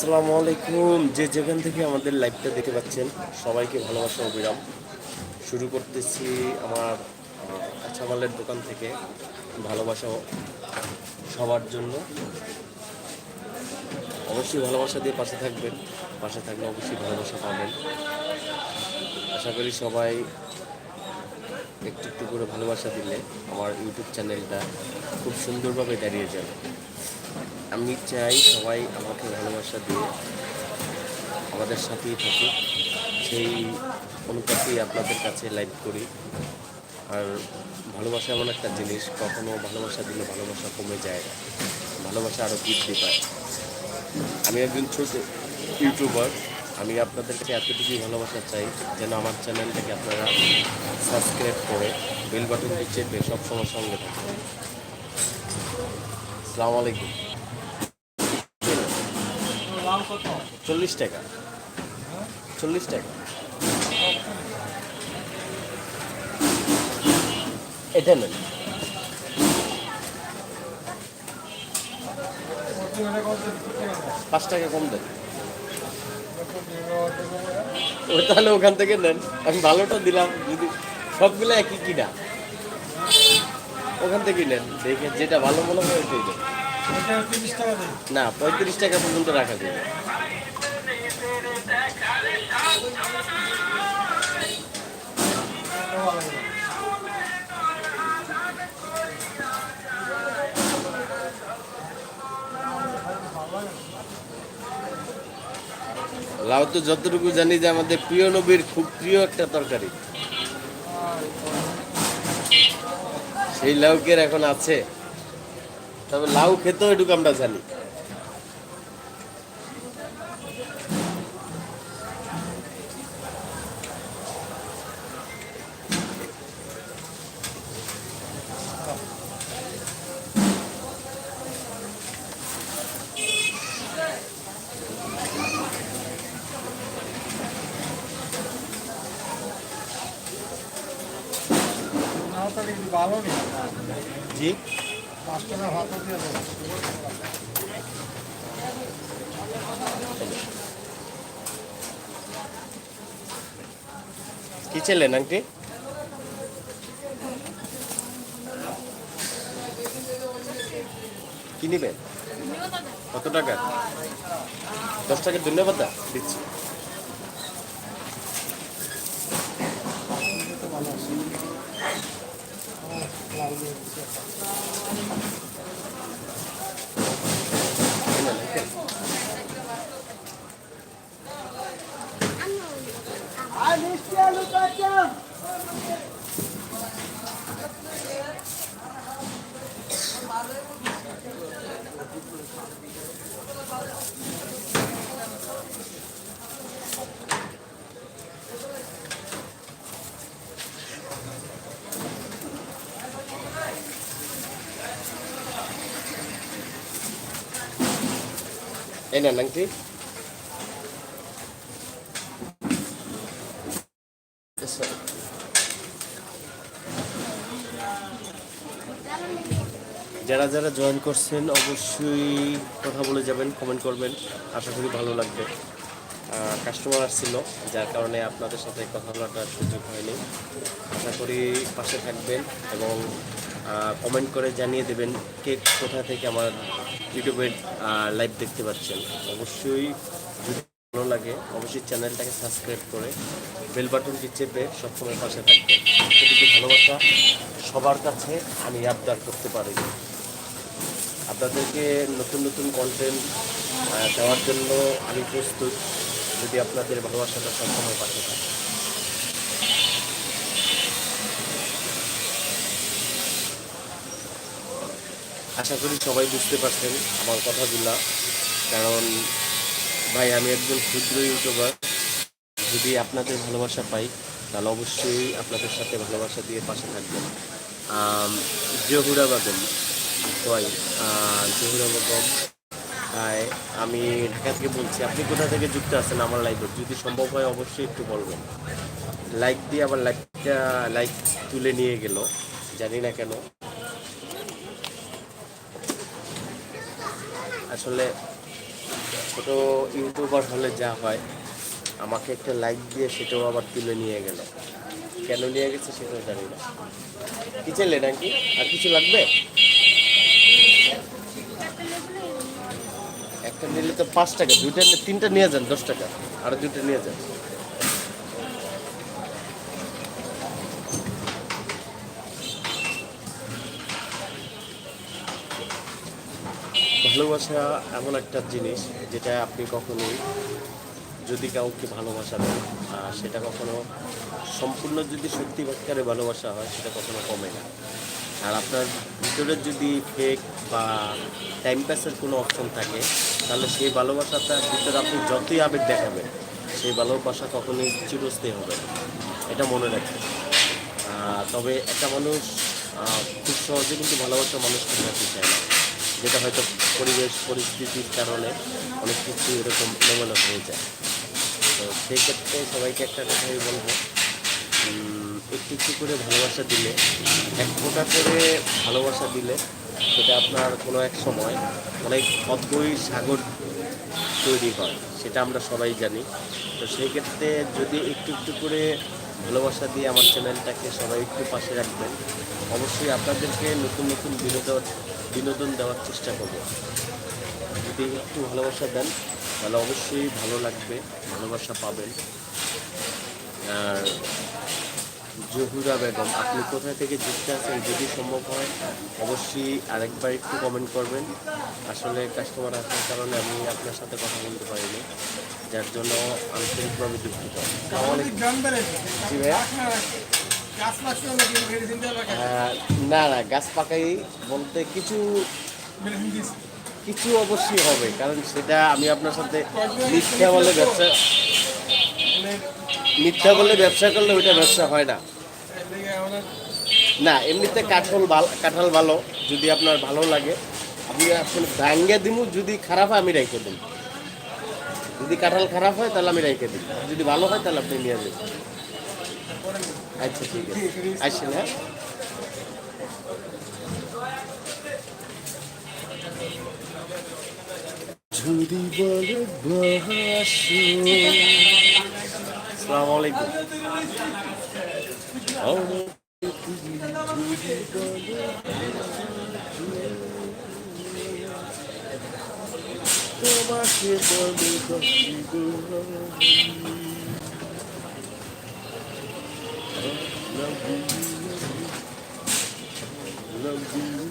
আসসালামু আলাইকুম। যে যেখান থেকে আমাদের লাইভটা দেখতে পাচ্ছেন, সবাইকে ভালোবাসা, অবিরাম। শুরু করতেছি আমার কাঁচামালের দোকান থেকে ভালোবাসা সবার জন্য। অবশ্যই ভালোবাসা দিয়ে পাশে থাকবেন। পাশে থাকলে অবশ্যই ভালোবাসা পাবেন। আশা করি সবাই একটু একটু করে ভালোবাসা দিলে আমার ইউটিউব চ্যানেলটা খুব সুন্দরভাবে দাঁড়িয়ে যাবে। আমি চাই সবাই আমাকে ভালোবাসা দিয়ে আমাদের সাথেই থাকুক। সেই অনুপাতেই আপনাদের কাছে লাইভ করি। আর ভালোবাসা এমন একটা জিনিস, কখনো ভালোবাসা দিলে ভালোবাসা কমে যায় ভালোবাসা আরও বৃদ্ধি পায়। আমি একজন ছোট ইউটিউবার আমি আপনাদের কাছে এতটুকুই ভালোবাসা চাই যেন আমার চ্যানেলটাকে আপনারা সাবস্ক্রাইব করে বেল বাটনটি চেপে সবসময় সঙ্গে থাকুন। আসসালামু আলাইকুম। চল্লিশ টাকা। চল্লিশ টাকা। এটা নেন। পাঁচ টাকা কম দেন। ওই তাহলে ওখান থেকে নেন। আমি ভালোটা দিলাম যদি সবগুলো একই কিনা। ওখান থেকে নেন দেখে যেটা ভালো মনে হয় ওইটাই না পঁয়ত্রিশ টাকা পর্যন্ত রাখা যাবে। লাউ তো যতটুকু জানি যে আমাদের প্রিয় নবীর খুব প্রিয় একটা তরকারি। সেই লাউকের এখন আছে। তবে লাউ খেতেও এটুকু আমরা জানি। জি কি ছিলেন আংটি কি নিবেন? কত টাকা? দশ টাকার ধন্যবাদ দিচ্ছি। এই নেন, এই এই নেন আংটি যারা যারা জয়েন করছেন, অবশ্যই কথা বলে যাবেন কমেন্ট করবেন। আশা করি ভালো লাগবে। কাস্টমার আসছিল যার কারণে আপনাদের সাথে কথা বলাটার সুযোগ হয়নি। আশা করি পাশে থাকবেন এবং কমেন্ট করে জানিয়ে দেবেন কে কোথা থেকে আমার ইউটিউবের লাইভ দেখতে পাচ্ছেন। অবশ্যই যদি ভালো লাগে, অবশ্যই চ্যানেলটাকে সাবস্ক্রাইব করে বেল বাটনটি চেপে সবসময় পাশে থাকবে। এটুকু ভালোবাসা সবার কাছে আমি আবদার করতে পারি। আপনাদেরকে নতুন নতুন কন্টেন্ট দেওয়ার জন্য আমি প্রস্তুত। যদি আপনাদের ভালোবাসাটা সবসময় পাশে থাকে। আশা করি সবাই বুঝতে পারছেন আমার কথাগুলা। কারণ ভাই, আমি একজন ক্ষুদ্র ইউটিউবার। যদি আপনাদের ভালোবাসা পাই, তাহলে অবশ্যই আপনাদের সাথে ভালোবাসা দিয়ে পাশে থাকবেন। জহুরা বেগম হয় জহুরা আমি ঢাকা থেকে বলছি, আপনি কোথা থেকে যুক্ত আছেন আমার লাইভে যদি সম্ভব হয়, অবশ্যই একটু বলবেন। লাইক দিয়ে আবার লাইকটা লাইক তুলে নিয়ে গেল। জানি না কেন। আসলে ছোট ইউটিউবার হলে যা হয়, আমাকে একটা লাইক দিয়ে সেটাও আবার তুলে নিয়ে গেল। কেন নিয়ে গেছে সেটাও জানি না। কি চাইলে নাকি? আর কিছু লাগবে? একটা নিলে তো পাঁচ টাকা, দুইটা তিনটা নিয়ে যান, দশ টাকা, আর দুইটা নিয়ে যান। ভালোবাসা এমন একটা জিনিস যেটা আপনি কখনোই যদি কাউকে ভালোবাসা দেন সেটা কখনো সম্পূর্ণ যদি সত্যি সত্যিকারে ভালোবাসা হয়, সেটা কখনো কমে না। আর আপনার ভিতরে যদি ফেক বা টাইম পাসের কোনো অপশন থাকে, তাহলে সেই ভালোবাসাটার ভিতরে আপনি যতই আবেগ দেখাবেন, সেই ভালোবাসা কখনোই চিরস্থায়ী হবে এটা মনে রাখবেন। তবে একটা মানুষ খুব সহজে কিন্তু ভালোবাসা মানুষকে রাখতে চায় না। যেটা হয়তো পরিবেশ, পরিস্থিতির কারণে অনেক কিছু এরকম এলোমেলো হয়ে যায়। তো সেক্ষেত্রে সবাইকে একটা কথাই বলব একটু একটু করে ভালোবাসা দিলে, এক ফোঁটা করে ভালোবাসা দিলে সেটা আপনার কোনো এক সময় অনেক অদ্বৈ সাগর তৈরি হয়, সেটা আমরা সবাই জানি। তো সেই ক্ষেত্রে যদি একটু একটু করে ভালোবাসা দিয়ে আমার চ্যানেলটাকে সবাই একটু পাশে রাখবেন, অবশ্যই আপনাদেরকে নতুন নতুন বিনোদন বিনোদন দেওয়ার চেষ্টা করব। যদি একটু ভালোবাসা দেন তাহলে অবশ্যই ভালো লাগবে ভালোবাসা পাবেন। আর জহুরা বেগম আপনি কোথা থেকে যুক্ত আছেন যদি সম্ভব হয় অবশ্যই আরেকবার একটু কমেন্ট করবেন। আসলে কাস্টমার আসার কারণে আমি আপনার সাথে কথা বলতে পারিনি যার জন্য আন্তরিকভাবে দুঃখিত। জি ভাইয়া। না না গাছ পাকাই বলতে কিছু কিছু অবশ্যই হবে কারণ সেটা আমি আপনার সাথে মিথ্যা বলে ব্যবসা মিথ্যা বলে ব্যবসা করলে ওইটা ব্যবসা হয় না। না? এমনিতে কাঠল ভালো কাঁঠাল ভালো যদি আপনার ভালো লাগে। আমি আপনি ভাঙ্গে দিমু যদি খারাপ হয় আমি রেখে দিই যদি কাঁঠাল খারাপ হয় তাহলে আমি রেখে দিই যদি ভালো হয় তাহলে আপনি নিয়ে যাবেন। আচ্ছা ঠিক আছে। আসছেন হ্যাঁ যদি বলে আসসালামু আলাইকুম। তোমাকে বলে Love you, love you,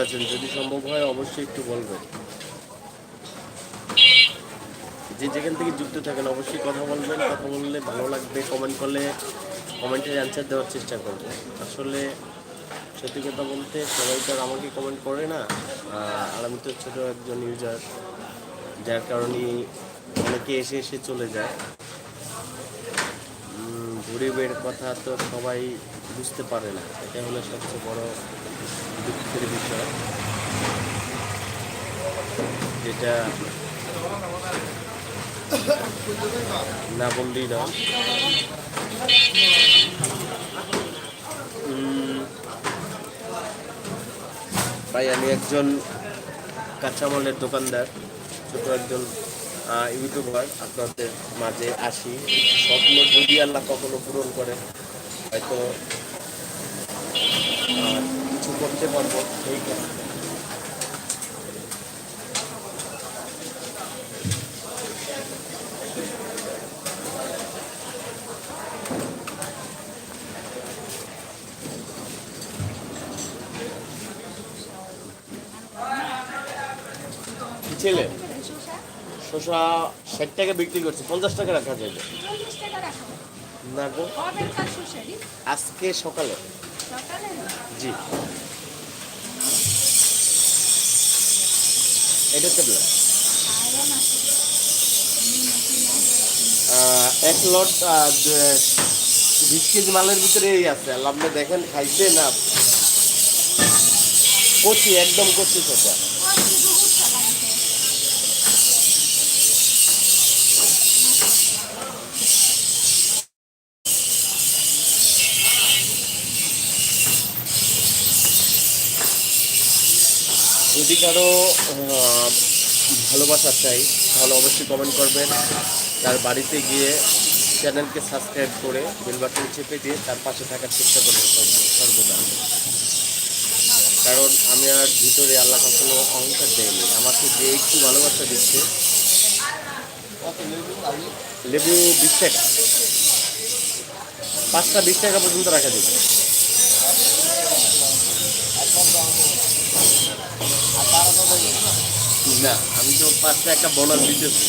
আছেন যদি সম্ভব হয় অবশ্যই একটু বলবেন। যে যেখান থেকে যুক্ত থাকেন অবশ্যই কথা বলবেন কথা বললে ভালো লাগবে কমেন্ট করলে কমেন্টের অ্যান্সার দেওয়ার চেষ্টা করব। আসলে সত্যি কথা বলতে সবাই তো আর আমাকে কমেন্ট করে না আর আমি তো ছোটো একজন ইউজার যার কারণে অনেকে এসে এসে চলে যায়। উম, গরিবের কথা তো সবাই বুঝতে পারে না। এটা হলো সবচেয়ে বড় দুঃখের বিষয়। যেটা না বললেই না ভাই, আমি একজন কাঁচামালের দোকানদার, ছোট একজন ইউটিউবার। আপনাদের মাঝে আসি। স্বপ্ন যদি আল্লাহ কখনো পূরণ করে, হয়তো করতে পারব এই কাজ ছেলে? শশা ষাট টাকা বিক্রি করছে পঞ্চাশ টাকা রাখা যাবে। না গো। আজকে সকালে? জি। এটা আহ, এক লট বিশ কেজি মালের ভিতরে এই আছে। আপনি দেখেন খাইছে না? কচি একদম কচি সেটা। যদি কারও ভালোবাসা চাই। তাহলে অবশ্যই কমেন্ট করবেন। তার বাড়িতে গিয়ে চ্যানেলকে সাবস্ক্রাইব করে বেল বাটন চেপে দিয়ে তার পাশে থাকার চেষ্টা করবেন সর্বদা। কারণ আমি আর ভিতরে আল্লাহ কখনো অহংকার দেয়নি। আমাকে যে একটু ভালোবাসা দিচ্ছে, লেবু বিশ টাকা। পাঁচটা বিশ টাকা পর্যন্ত রাখা যাবে। না আমি তো পাঁচটা একটা বোনাস দিতেছি।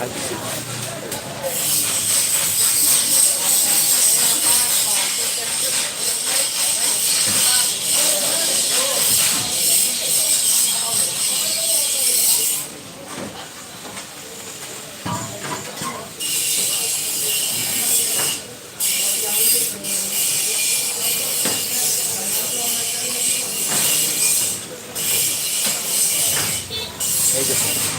আর কিছু? গেছে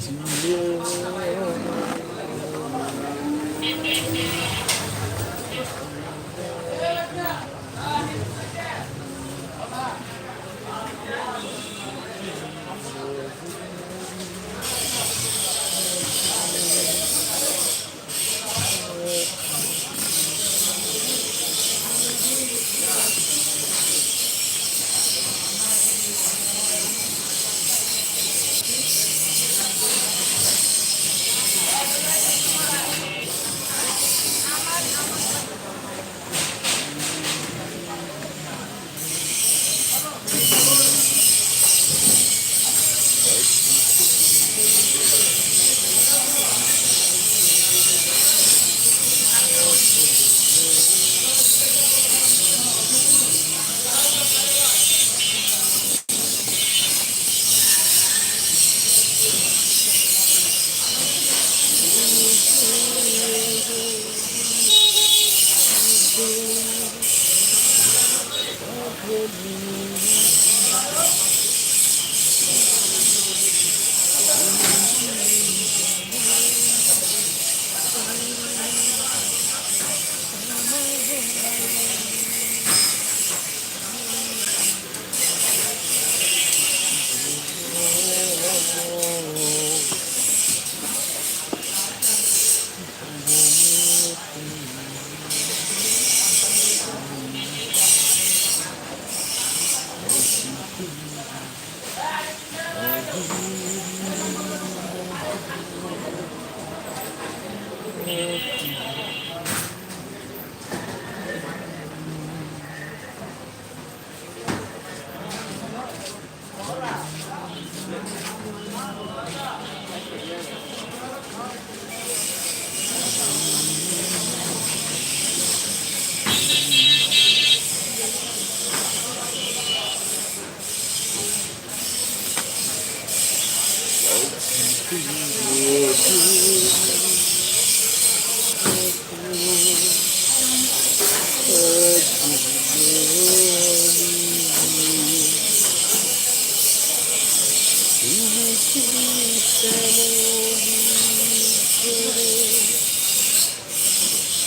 Yeah. Mm-hmm.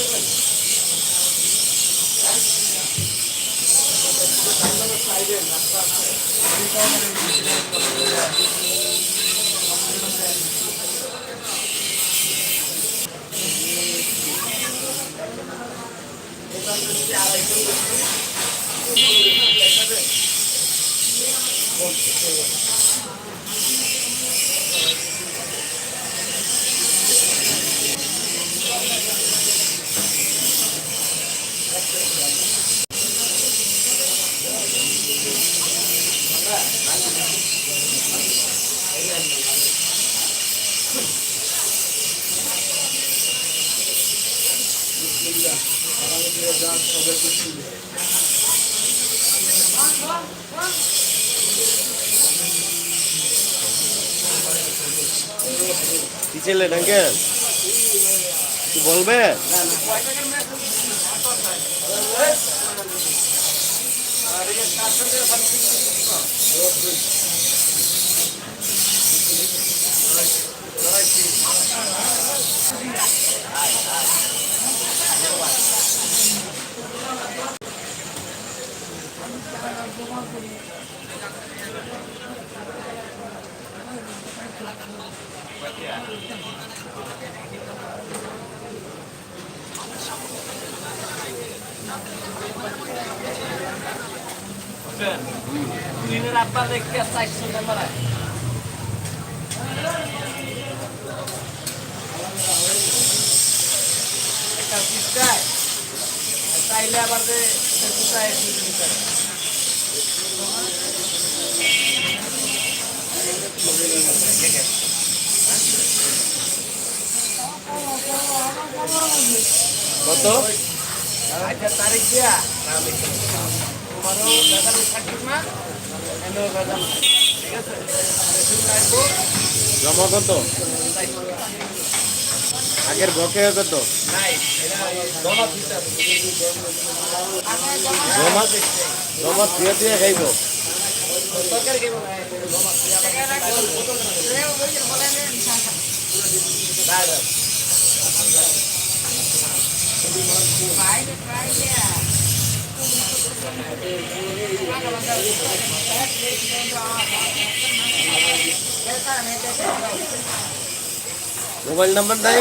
এই যে কি ছিলেন আঙ্কেল কি বলবে? দিনের আব্বা দেখতে চাইছো ক্যামেরা একটা পিস্তায় চাইলে আবার যে পিস্তায় পিস্তায় কত? আচ্ছা তারিখ দিয়া? তোমারও ভেজাল থাকিস না। ঠিক আছে? জমা কত? আগের বকেয়া কত নাই এটা জমা দিতে হবে জমা জমা দিয়ে দিয়ে খাইব। সরকার কেন নাই?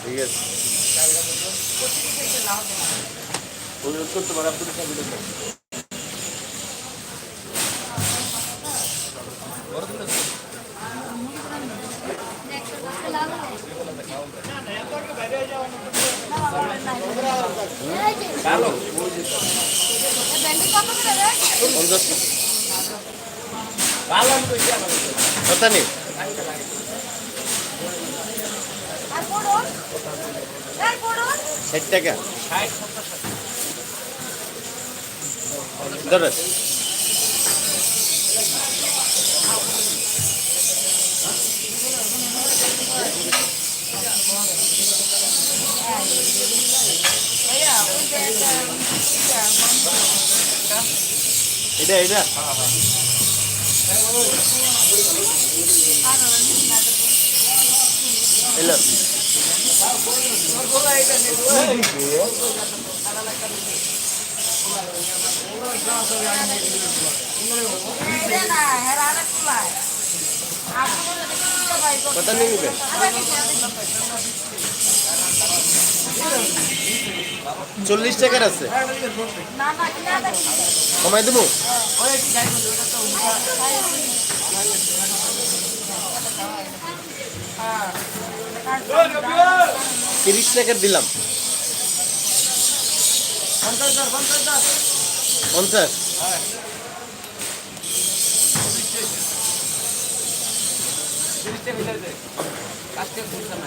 ঠিক আছে অনুরোধ করতে পারে সামনে ভালো কথা নেই ষাট টাকা। ষাট এটা এটা। এলাম কত নিয়ে নিবে চল্লিশ টাকার আছে। কমাই দেবো? তিরিশ টাকার দিলাম। পঞ্চাশ। কাজটা করতে না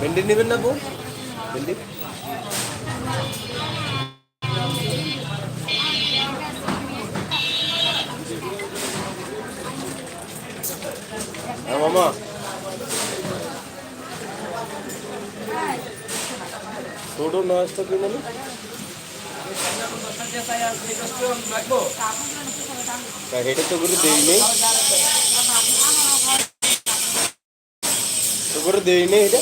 ভেন্ডি নেবেন না বউ ভেন্ডি হ্যাঁ মামা ছোট নয়সটা নি রাখব তা হেঁটে তো করে দেই নেই। তো করে নেই এটা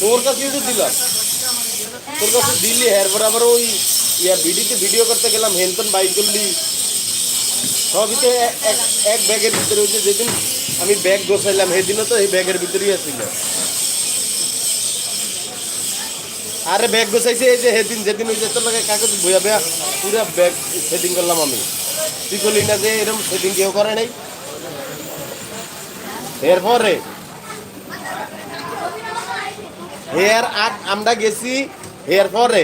তোর কাছে তো দিলাম। তোর কাছে দিলি, এরপর আবার ওই ইয়া ভিডিওতে ভিডিও করতে গেলাম হেনতন বাইক করলি। সবই তো এক- ব্যাগের ভিতরে হচ্ছে যেদিন আমি ব্যাগ গোছাইলাম, সেদিনও তো এই ব্যাগের ভিতরেই আছিল। আরে ব্যাগ গোছাইছে, এই যে সেদিন যেদিন ওই যে লাগে কাগজ বইয়া বইয়া পুরা ব্যাগ সেটিং করলাম আমি। তুই করলি না যে এরকম সেটিং কেউ করে নাই। এরপরে, হেয়ার আগ আমরা গেছি হেয়ার পরে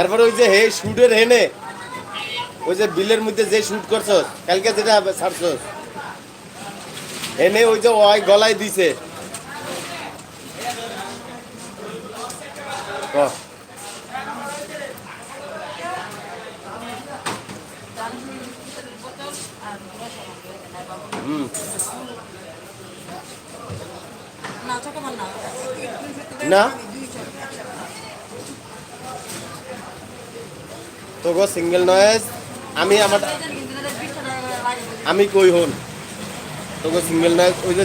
এরপরে ওই যে হে শুটের হেনে, ওই যে বিলের মধ্যে যে শুট করছস, কালকে যেটা ছাড়ছস এনে ওই যে ওই গলায় দিছে ক হুম না? সিঙ্গেল নয়েজ আমি আমার আমি কই হন? তো গো সিঙ্গেল নয়েজ ওই যে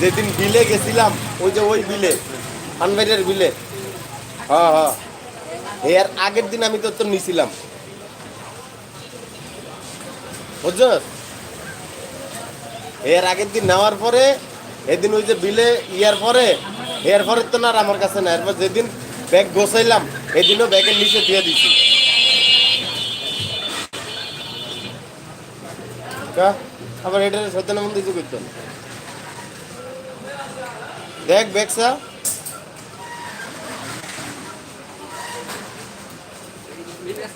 যেদিন বিলে গেছিলাম, ওই যে ওই বিলে আনবাইটের বিলে হ্যাঁ হ্যাঁ। এর আগের দিন আমি তো তোর নিছিলাম। এর আগের দিন নেওয়ার পরে, এদিন ওই যে বিলে ইয়ার পরে, এর পরে তো না আমার কাছে না এরপর যেদিন ব্যাগ গোছাইলাম, এদিনও ব্যাগের নিচে দিয়ে দিছি? আবার এটা সত্যি মন্দির কিছু করতো দেখ ব্যাগসা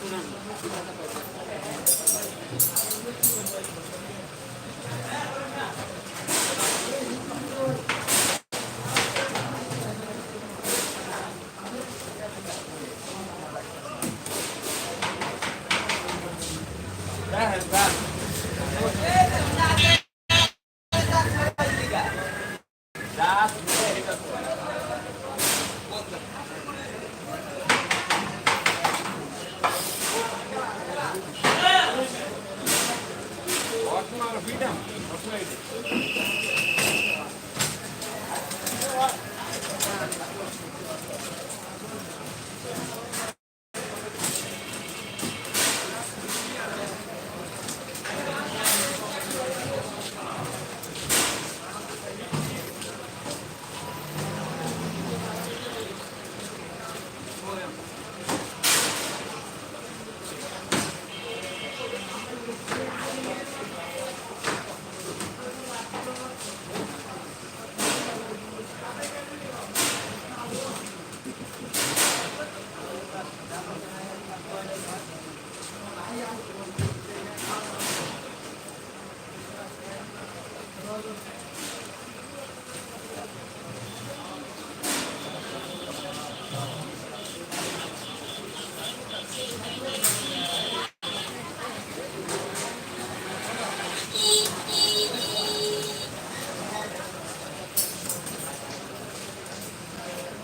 restaurant.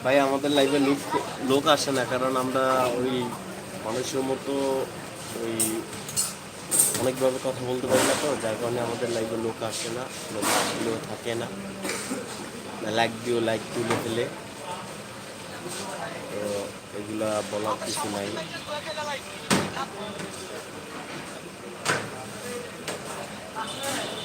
ভাই, আমাদের লাইফে লোক লোক আসে না, কারণ আমরা ওই মানুষের মতো ওই অনেকভাবে কথা বলতে পারি না তো, যার কারণে আমাদের লাইফে লোক আসে না, লোক আসলেও থাকে না। লাইক দিও লাইক তুলে ফেলে। তো এগুলা বলার কিছু নাই। জীবনে